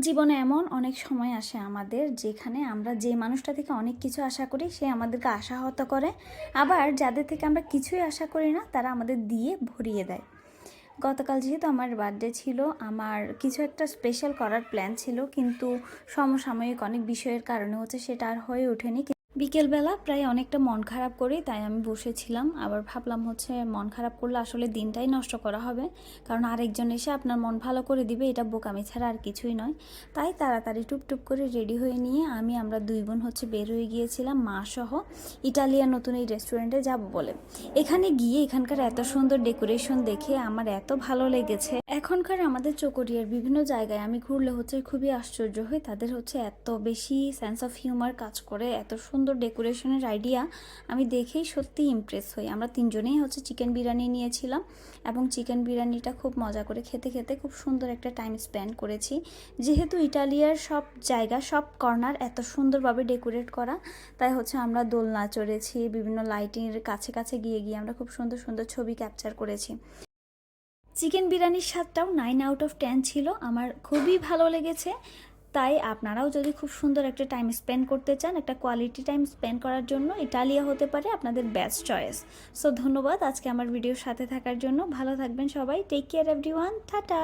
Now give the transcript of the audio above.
জীবনে এমন অনেক সময় আসে আমাদের যেখানে আমরা যে মানুষটা থেকে অনেক কিছু আশা করি, সে আমাদেরকে আশাহত করে। আবার যাদের থেকে আমরা কিছুই আশা করি না, তারা আমাদের দিয়ে ভরিয়ে দেয়। গতকাল যেহেতু আমার বার্থডে ছিল, আমার কিছু একটা স্পেশাল করার প্ল্যান ছিল, কিন্তু সমসাময়িক অনেক বিষয়ের কারণে হচ্ছে সেটা আর হয়ে ওঠেনি। বিকেলবেলা প্রায় অনেকটা মন খারাপ করি তাই আমি বসেছিলাম। আবার ভাবলাম হচ্ছে মন খারাপ করলে আসলে দিনটাই নষ্ট করা হবে। কারণ আরেকজন এসে আপনার মন ভালো করে দিবে, এটা বোকামি ছাড়া আর কিছুই নয়। তাই তাড়াতাড়ি টুপটুপ করে রেডি হয়ে নিয়ে আমি আমরা দুই বোন হচ্ছে বের হয়ে গিয়েছিলাম, মা সহ ইটালিয়ান নতুন এই রেস্টুরেন্টে যাব বলে। এখানে গিয়ে এখানকার এত সুন্দর ডেকোরেশন দেখে আমার এত ভালো লেগেছে। এখনকার আমাদের চকরিয়ার বিভিন্ন জায়গায় আমি ঘুরলে হচ্ছে খুবই আশ্চর্য হই। তাদের হচ্ছে এত বেশি সেন্স অফ হিউমার কাজ করে, এত সুন্দর ডেকোরেশনের আইডিয়া, আমি দেখেই সত্যি ইমপ্রেস হই। আমরা তিনজনেই হচ্ছে চিকেন বিরিয়ানি নিয়েছিলাম এবং চিকেন বিরিয়ানিটা খুব মজা করে খেতে খেতে খুব সুন্দর একটা টাইম স্পেন্ড করেছি। যেহেতু ইটালিয়ার সব জায়গা, সব কর্নার এত সুন্দরভাবে ডেকোরেট করা, তাই হচ্ছে আমরা দোলনা চড়েছি, বিভিন্ন লাইটিংয়ের কাছে কাছে গিয়ে গিয়ে আমরা খুব সুন্দর সুন্দর ছবি ক্যাপচার করেছি। চিকেন বিরিয়ানির স্বাদটাও নাইন আউট অফ টেন ছিল। আমার খুবই ভালো লেগেছে। তাই আপনারাও যদি খুব সুন্দর একটা টাইম স্পেন্ড করতে চান, একটা কোয়ালিটি টাইম স্পেন্ড করার জন্য ইটালিয়া হতে পারে আপনাদের বেস্ট চয়েস সো ধন্যবাদ আজকে আমার ভিডিওর সাথে থাকার জন্য। ভালো থাকবেন সবাই। Take care every one tata